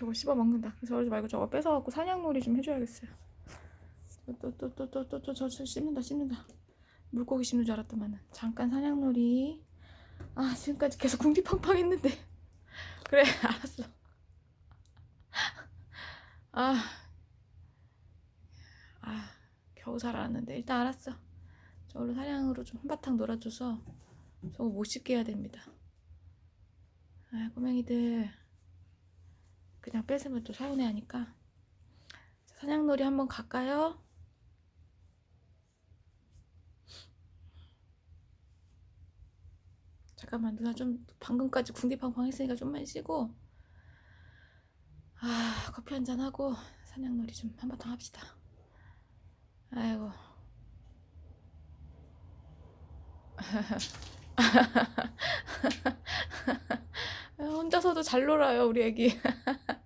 저거 씹어 먹는다. 저러지 말고 저거 뺏어갖고 사냥놀이 좀 해줘야겠어요. 또또 또 또 저 씹는다 씹는다. 물고기 씹는 줄 알았더만은 잠깐 사냥놀이. 아 지금까지 계속 궁디팡팡 했는데. 그래 알았어. 아, 아 겨우 살아났는데 일단 알았어. 저걸로 사냥으로 좀 한바탕 놀아줘서 저거 못 씹게 해야 됩니다. 아 꼬맹이들 그냥 뺏으면 또 서운해하니까 자, 사냥놀이 한번 갈까요? 잠깐만 누나 좀 방금까지 궁디팡팡 했으니까 좀만 쉬고 아 커피 한 잔 하고 사냥놀이 좀 한바탕 합시다. 아이고 혼자서도 잘 놀아요 우리 애기.